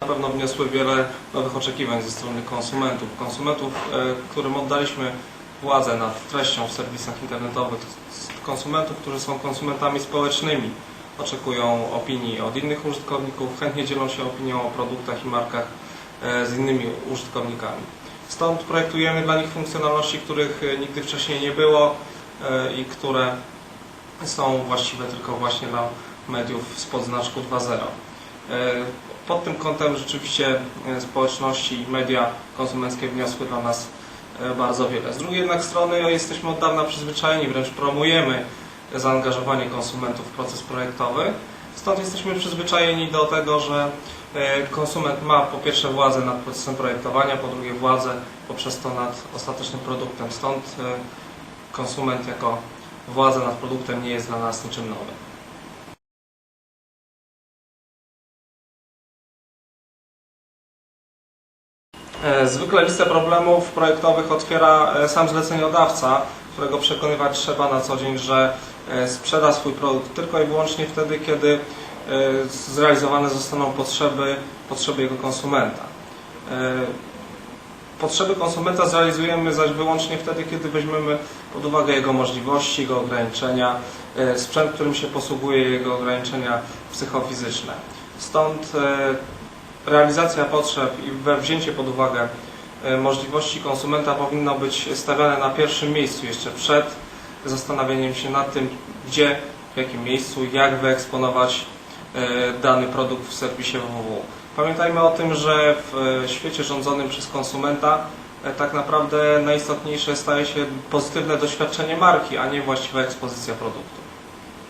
Na pewno wniosły wiele nowych oczekiwań ze strony konsumentów. Konsumentów, e, którym oddaliśmy władzę nad treścią w serwisach internetowych, konsumentów, którzy są konsumentami społecznymi, oczekują opinii od innych użytkowników, chętnie dzielą się opinią o produktach i markach e, z innymi użytkownikami. Stąd projektujemy dla nich funkcjonalności, których e, nigdy wcześniej nie było i które są właściwe tylko właśnie dla mediów z podznaczku 2.0. E, Pod tym kątem rzeczywiście e, społeczności i media konsumenckie wniosły dla nas e, bardzo wiele. Z drugiej jednak strony jesteśmy od dawna przyzwyczajeni, wręcz promujemy zaangażowanie konsumentów w proces projektowy. Stąd jesteśmy przyzwyczajeni do tego, że konsument ma po pierwsze władzę nad procesem projektowania, po drugie władzę poprzez to nad ostatecznym produktem. Stąd konsument jako władza nad produktem nie jest dla nas niczym nowym. Zwykle listę problemów projektowych otwiera e, sam zleceniodawca, którego przekonywać trzeba na co dzień, że e, sprzeda swój produkt tylko i wyłącznie wtedy, kiedy e, zrealizowane zostaną potrzeby, potrzeby jego konsumenta. E, Potrzeby konsumenta zrealizujemy zaś wyłącznie wtedy, kiedy weźmiemy pod uwagę jego możliwości, jego ograniczenia, e, sprzęt, którym się posługuje, jego ograniczenia psychofizyczne. Stąd e, realizacja potrzeb i wzięcie pod uwagę e, możliwości konsumenta powinno być stawiane na pierwszym miejscu jeszcze przed zastanawianiem się nad tym, gdzie, w jakim miejscu, jak wyeksponować e, dany produkt w serwisie www. Pamiętajmy o tym, że w e, świecie rządzonym przez konsumenta tak naprawdę najistotniejsze staje się pozytywne doświadczenie marki, a nie właściwa ekspozycja produktu.